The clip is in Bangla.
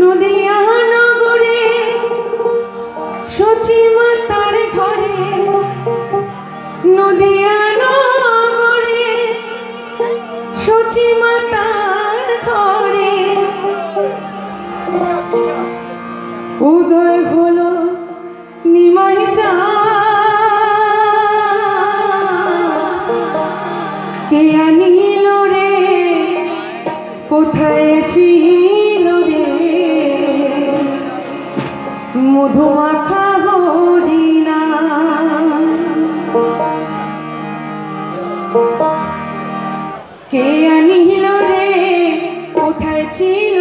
নদিয়া নগরে সচিমাতার ঘরে নদিয়া নগরে সচিমাতার ঘরে। উদয় মধুমাখা হরিণা। কে আনিল রে? কোথায় ছিল